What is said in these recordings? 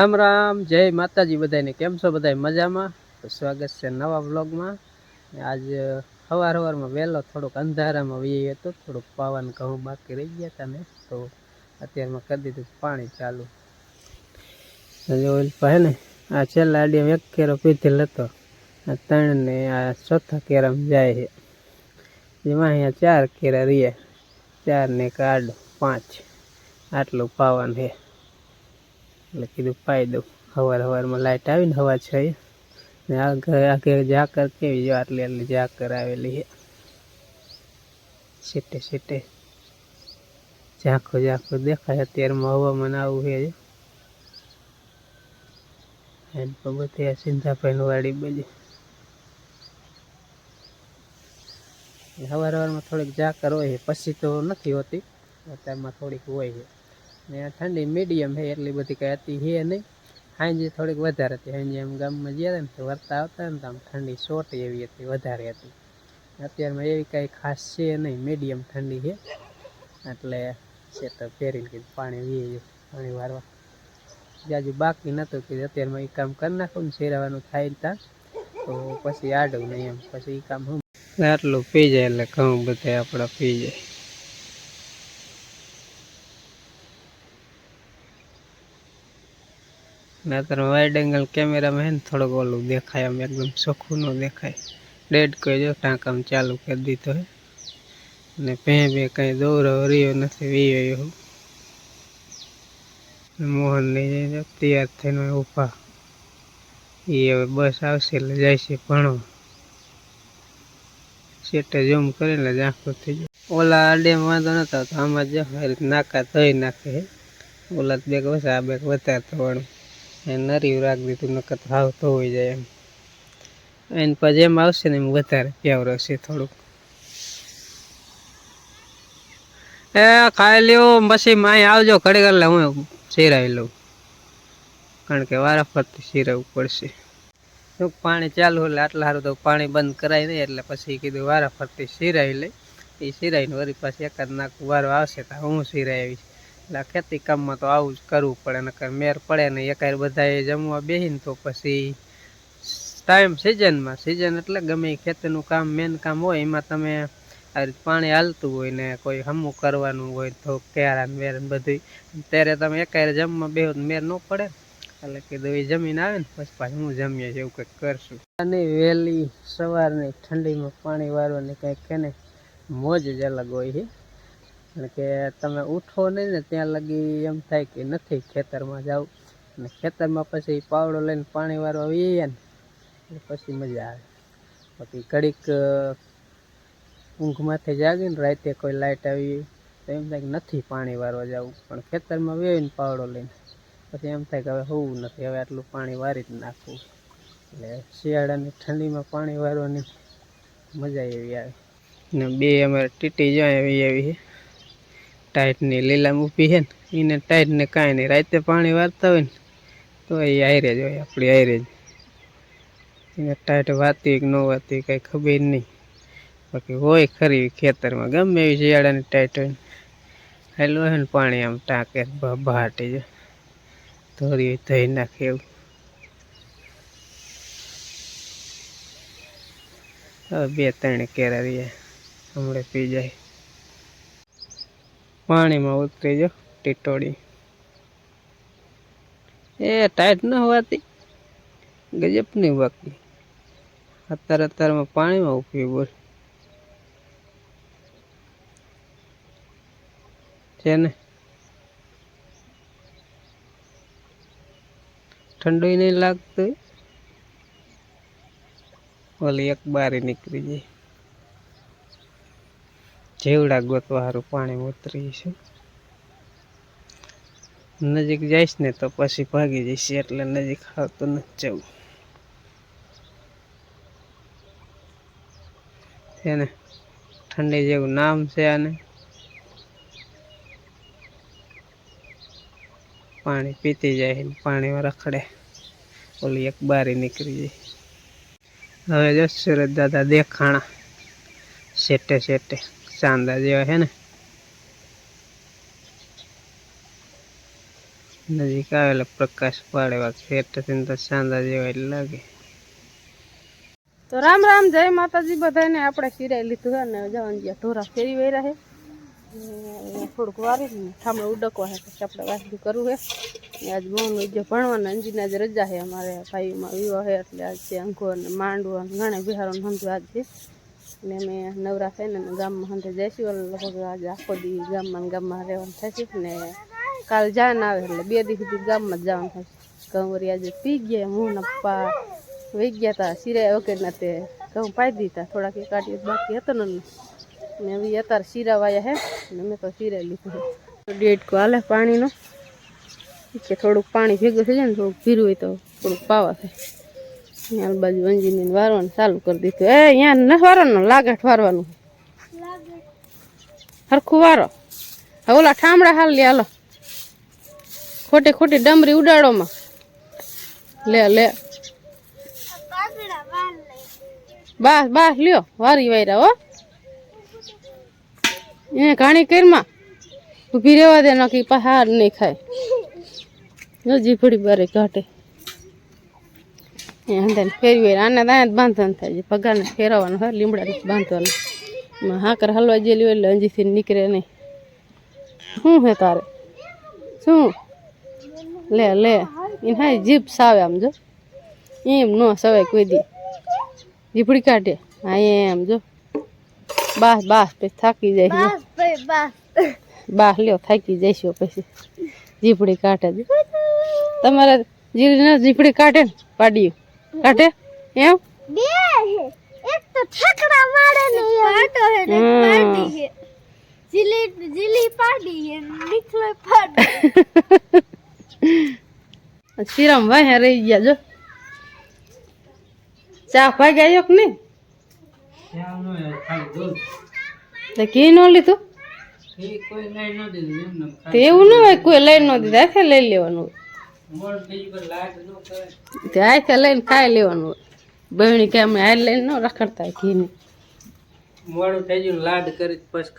રામ રામ, જય માતાજી બધાને કેમ છો બધા મજામાં? સ્વાગત છે નવા વ્લોગમાં. આજ સવાર સવારમાં વહેલો થોડુંક અંધારામાં વી હતો. થોડુંક પાવાનું ઘઉં બાકી રહી ગયા હતા ને. તો અત્યારમાં કરી દીધું પાણી ચાલુ. હે ને, આ છેલ્લા આડિયા એક કેરો પીધેલ હતો. આ ત્રણ ને આ ચોથા કેરામાં જાય છે. એમાં અહીંયા ચાર કેરા રહીએ ચાર ને આડ પાંચ. આટલું પાવાનું છે. એટલે કીધું પાઈ દઉં. હવાર હવારમાં લાઇટ આવીને હવા છે ને આગળ ઘરે ઝાકર કેવી જો આટલી આટલી ઝાકર આવેલી છે. સીટે સીટે ઝાંખો ઝાંખો દેખાય. અત્યારમાં હવામાન આવું છે એન આ સિંધાભાઈ વાડી બધી. હવાર હવારમાં થોડીક ઝાકર હોય પછી તો નથી હોતી. અત્યારમાં થોડીક હોય છે. ને ઠંડી મીડિયમ છે, એટલી બધી કંઈ હતી હે નહીં. સાંજે થોડીક વધારે હતી. સાંજે એમ ગામમાં ગયા ને તો વરતા આવતા ને તો આમ ઠંડી સોટી એવી હતી, વધારે હતી. અત્યારમાં એવી કાંઈ ખાસ છે નહીં. મીડિયમ ઠંડી છે. એટલે છે તો પહેરીને કીધું, પાણી વીએ પાણી વારવા. જાજુ બાકી નહોતું કે અત્યારમાં એ કામ કરી નાખું ને શેરાવાનું થાય ત્યાં તો પછી આડું નહીં એમ. પછી એ કામ હું આટલું પી જાય એટલે ઘઉં બધા આપણા પી જાય. નતર વાઇડ એંગલ કેમેરામાં હે ને થોડોક ઓલું દેખાય આમ એકદમ ચોખ્ખું ન દેખાય. ડેડ કહી જો ટાંકામાં ચાલુ કરી દીધો હે. ને પે બે કંઈ દોરો રહ્યો નથી વીયો મોહન લઈ જાય તૈયાર થઈને ઊભા. એ હવે બસ આવશે એટલે જાય છે ભણવા. સેટે ઝૂમ કરીને એટલે ઝાંખું થઈ જાય. ઓલા આડે વાંધો નતો આમાં જ નાકા ધોઈ નાખે ઓલા બેગ વસે આ બેગ વધારે ધોવાનું. એ નરી રાખ દીધું, નકર તો હોઈ જાય એમ. એને પછી એમ આવશે ને એમ વધારે પ્યાવ હશે થોડુંક. એ ખાઈ લ્યો, પછી માય આવજો ઘડી એટલે હું સિરાવી લઉં. કારણ કે વારા ફરતી સિરાવવું પડશે. શું પાણી ચાલુ એટલે આટલા સારું તો પાણી બંધ કરાય નહીં, એટલે પછી કીધું વારા ફરતી સિરાવી લઈ. એ સિરાઈને વળી પાછી એકાદ નાક વારો આવશે તો હું સિરાઈ આવીશ. એટલે ખેતી કામમાં તો આવું જ કરવું પડે, નકર મેર પડે ને એકાર બધાએ જમવા બેસીને તો પછી ટાઈમ સિઝનમાં સિઝન એટલે ગમે ખેતીનું કામ મેન કામ હોય, એમાં તમે આ રીતે પાણી હાલતું હોય ને કોઈ હમું કરવાનું હોય તો કેરા મેર બધું ત્યારે તમે એકારે જમવા બેહો મેર ન પડે. એટલે કીધું એ જમીન આવે ને, પછી પાછું હું જમીએ છીએ, એવું કંઈક કરશું. અને વહેલી સવારની ઠંડીમાં પાણી વારવાની કંઈક છે ને મોજ જ અલગ હોય છે. કારણ કે તમે ઉઠો નહીં ને ત્યાં લગી એમ થાય કે નથી ખેતરમાં જાવ અને ખેતરમાં પછી પાવડો લઈને પાણી વારવા આવીએ ને પછી મજા આવે. બાકી ઘડીક ઊંઘમાંથી જાગીને રાતે કોઈ લાઇટ આવી તો એમ થાય કે નથી પાણી વારવા જવું. પણ ખેતરમાં વેવીને પાવડો લઈને પછી એમ થાય કે હવે હોવું નથી, હવે આટલું પાણી વારી જ નાખવું. એટલે શિયાળાની ઠંડીમાં પાણી વારવાની મજા એવી આવે. ને બે અમારે ટીટી જાય એવી એવી ટાઈટની લીલા ઊભી છે ને એને ટાઈટને કાંઈ નહીં, રાતે પાણી વારતા હોય ને, તો એ આયરે જ હોય, આપણી આયરે જ. એને ટાઈટ વાતી કે ન વાતી કાંઈ ખબર નહીં. બાકી હોય ખરી ખેતરમાં, ગમે એવી શિયાળાની ટાઈટ હોય હાલું હોય ને પાણી આમ ટાંકે બહાટી જાય ધોરી ધોઈ નાખે એવું. બે ત્રણ કેરા રહ્યા. હમણાં પી જાય. પાણીમાં ઉતરી જો ટીટોડી એ ટાઈટ ન હોવાતી ગજબની બાકી અત્યારે અત્યારમાં પાણીમાં ઊભી બોલ. છે ને? ઠંડુ નહીં લાગતું. ઓલી એક બારી નીકળી જાય જેવડા ગોતવા સારું પાણી ઉતરી છે. નજીક જઈશ ને તો પછી ભાગી જઈશ એટલે નજીક આવતું નથી જવું. એને ઠંડી જેવું નામ છે આને. પાણી પીતી જાય પાણીમાં રખડે ઓલી એક બારી નીકળી જાય. હવે જો સુરત દાદા દેખાણા. શેટે શેટે ચાંદા જેવા છે ને નજીક આવેલા પ્રકાશ પાડે લાગે તો રામ રામ, જય માતાજી, બધાને આપણે સિરાઈ લીધું છે ને જવાનું જ્યાં ઢોરા ફેરી વહેરા છે. થોડુંક વારી ઠામડે ઉડકવા છે, પછી આપણે વાસી કરવું છે. આજ બહુ જે ભણવાના અંજીના જ રજા છે અમારે ભાઈમાં વિવાહ છે, એટલે આજે અંગો અને માંડવો ઘણા બિહારોને સમજો આજ ને અમે નવરા થઈને ગામમાં હંતે જઈશું. લગભગ આજે આખો દી ગામમાં ગામમાં રહેવાનું થશે ને કાલ જાન આવે એટલે બે દિવસ સુધી ગામમાં જ જવાનું થશે કંવરી આજે પી ગયા, હું પપ્પા વહી ગયા હતા શીરા વગરના તે ઘઉં પાઈ દીધા. થોડાક એક આટી બાકી હતો ને ને હવે અત્યારે શીરા વાયા હે. ને મેં તો શીરા લીધું ડેટ કો હાલે પાણીનો? કે થોડુંક પાણી ભેગું થઈ જાય ને થોડુંક ભીરું હોય તો થોડુંક પાવા થાય. અહીંયા બાજુ અંજીને વારવાનું ચાલુ કરી દીધું. એ અહીંયા ન વારવાનું, લાગઠ વારવાનું. હરખું વારો. હવે ઓલા ઠામડા હાલ લે હાલો. ખોટી ખોટી ડમરી ઉડાડોમાં લે લે. બસ બસ, લ્યો, વારી વાયરા, હો. એને ઘાણી કરમાં. ઊભી રહેવા દે નકી પહાડ નહીં ખાય. નજી પડી બારે એ હંધાને ફેરવી. આને દાંત બાંધવાનું થાય છે. પગારને ફેરવવાનું હોય લીમડા બાંધવાનું. હાકર હલવા જેલી હોય એટલે અંજીથી નીકળે નહીં. શું હે તારે? શું? લે લે. એને હા જીભ સાવે આમ જો. એમ ન સવાય કોઈ દી. જીપડી કાઢે. હા એમ જો. બાસ બાસ પછી થાકી જાય. બાસ લ્યો થાકી જઈશું પછી. જીપડી કાઢે. તમારે જીરી ના જીપડી કાઢે ને પાડ્યું. કાઢે? એમ? એક તો ઠકડા મારે ને પાટો હે ને પાડી હે જીલી જીલી પાડી હે નીકળે પાડી ભાઈ હે રહી ગયા જો. ચા ભાઈ ગયો કે નહીં? તે કી ન લીધું? એવું ન હોય કોઈ લઈ ન દીધા લઈ લેવાનું હોય. તે આખે લઈને ખાઈ લેવાનું બહેણી કે અમે હાલ લઈને ન રખડતા ઘીની. મોડું થઈ ગયું લાડ કરી પછી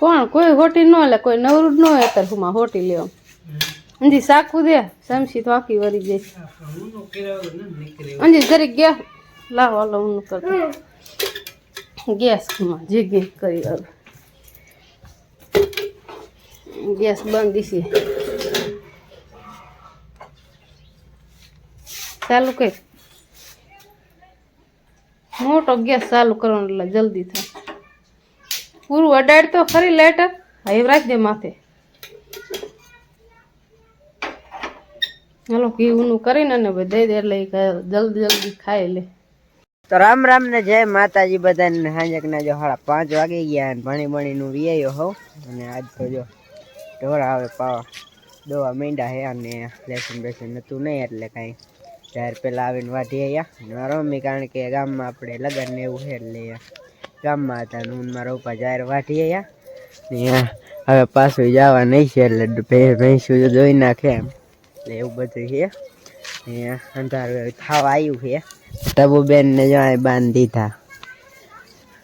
કોણ? કોઈ હોટી ન લે કોઈ નવરું જ ન હોય અત્યારે હોટી લેવા. અંજી સાકું દે સમસી તો આખી વરી જાય અંજી જરીક ગેસ લાવો હાલો હું કરતો. ગેસમાં જીગી કરી હવે ગેસ બંધ ચાલુ કર. મોટો ગેસ ચાલુ કરવાનો એટલે જલ્દી થાય. પૂરું અડાડ તો ખરી લાઈટર હા, એ રાખી દે માથે. હાલો ઘીનું કરીને ને ભાઈ દઈ દે એટલે જલ્દી જલ્દી ખાઈ લે. તો રામ રામ ને જય માતાજી બધાને. હાંજક ના જો હાડા પાંચ વાગી ગયા અને ભણી ભણી નું વિયાયો હોવ અને આજ તો જો ઢોરા આવે પાવા. દોવા મીંડા હે અને લેસન બેસન નતું નહીં એટલે કાંઈ ત્યાર પેલા આવીને વાઢી આવ્યા મારા મમ્મી કારણ કે ગામમાં આપણે લગન ને એવું છે એટલે ગામમાં હતા ને હું મારા ઉપા જાહેર વાઢી આવ્યા ને હવે પાછું જવા નહીં છે એટલે ભેંસું જોઈ નાખે એમ. એટલે એવું બધું છે અહીંયા અંધારું ખાવા આવ્યું છે તબુ બેન ને જો બાંધી દીધા.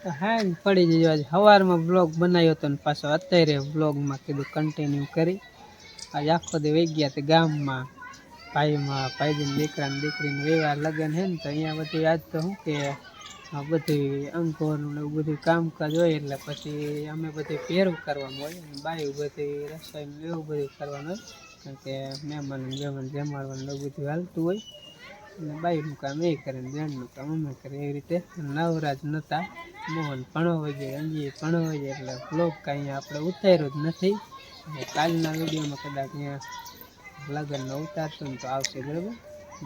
હા પડી જજો. આજે સવારમાં બ્લોગ બનાવ્યો હતો ને પાછો અત્યારે બ્લોગમાં કીધું કન્ટિન્યુ કરી. આજે આખો દે વહી ગયા તે ગામમાં. ભાઈમાં ભાઈજીને દીકરાને દીકરીને વ્યવહાર લગ્ન છે ને, તો અહીંયા બધું આજ તો શું કે બધું અંકોનું ને એવું બધું કામકાજ હોય એટલે પછી અમે બધું પહેરવું કરવાનું હોય અને બાયું બધી રસોઈનું એવું બધું કરવાનું હોય, કારણ કે મહેમાન મહેમાન જમાડવાનું એવું બધું હાલતું હોય. અને બાઈનું કામ એ કરે ને બેનનું કામ અમે કરે એવી રીતે. નવરાજ નહોતા મોહન ભણો હોય છે અંજી ભણો હોય છે એટલે બ્લોગ કાંઈ આપણે ઉતાર્યો જ નથી. અને કાલના વિડીયોમાં કદાચ અહીંયા લગ્નનો ઉતારશું ને તો આવશે બરાબર.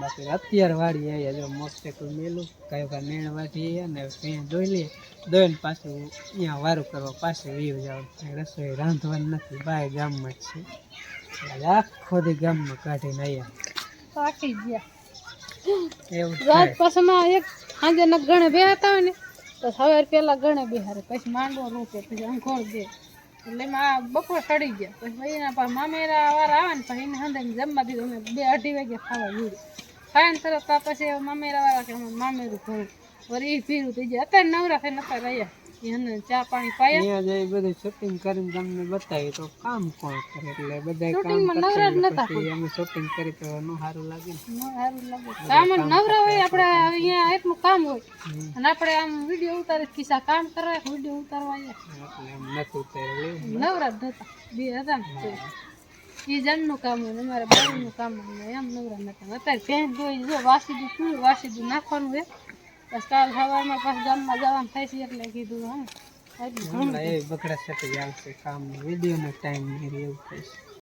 બાકી અત્યારે વાળી આવ્યા જો મોટરસાઇકલ મેલું કયો કા નેણ વાટી આવ્યા ને ત્યાં જોઈ લઈએ. દોઈને પાછું અહીંયા વારું કરવા પાસે વીવ જવાનું. રસોઈ રાંધવાની નથી, બાય ગામમાં જ છે. આખો દી ગામમાં કાઢીને આવ્યા પાકી ગયા. રાત પાછામાં એક સાંજે ગણે બે હતા હોય ને, તો સવાર પેલા ગણે બેહારે પછી માંડવો રૂપે પછી અંખોળ દે. એટલે એમાં બપોર સડી ગયા, પછી એના પાસે મામેરા વાળા આવે ને, પછી એને હંધે જમવા દીધું, અમે બે અઢી વાગે ખાવા જોયું ખાય ને તરત પછી મામેરા વાળા કે મામેરું ભરું વળી એ ભીરું થઈ જાય. અત્યારે નવરા થઈને અત્યારે રહ્યા. એને ચા પાણી પાયા. જઈ બધું શૂટિંગ કરીને તમને બતાવી તો કામ કોણ કરે? એટલે બધા કામ નવરા નતા અમે શૂટિંગ કરી તો ન સારું લાગે ને. સારું લાગે. કામ નવરા હોય આપણે અહીંયા એટલું કામ હોય. અને આપણે આમ વીડિયો ઉતારે ખિસ્સા કામ કરવા વીડિયો ઉતારવા એટલે એમ નથી ઉતારેલું નવરા જ નતા. બે હતા એ જણનું કામ હોય ને અમારે બાળનું કામ હોય એમ નવરા નતા. અત્યારે ભેંસ દોઈ જો શું વાસીદું નાખવાનું છે? બસ કાલ સવારમાં પાછું ગામમાં જવાનું છે એટલે કીધું, હા. બગડા સાથે આવશે કામ. વિડીયોનો ટાઈમ એવું થશે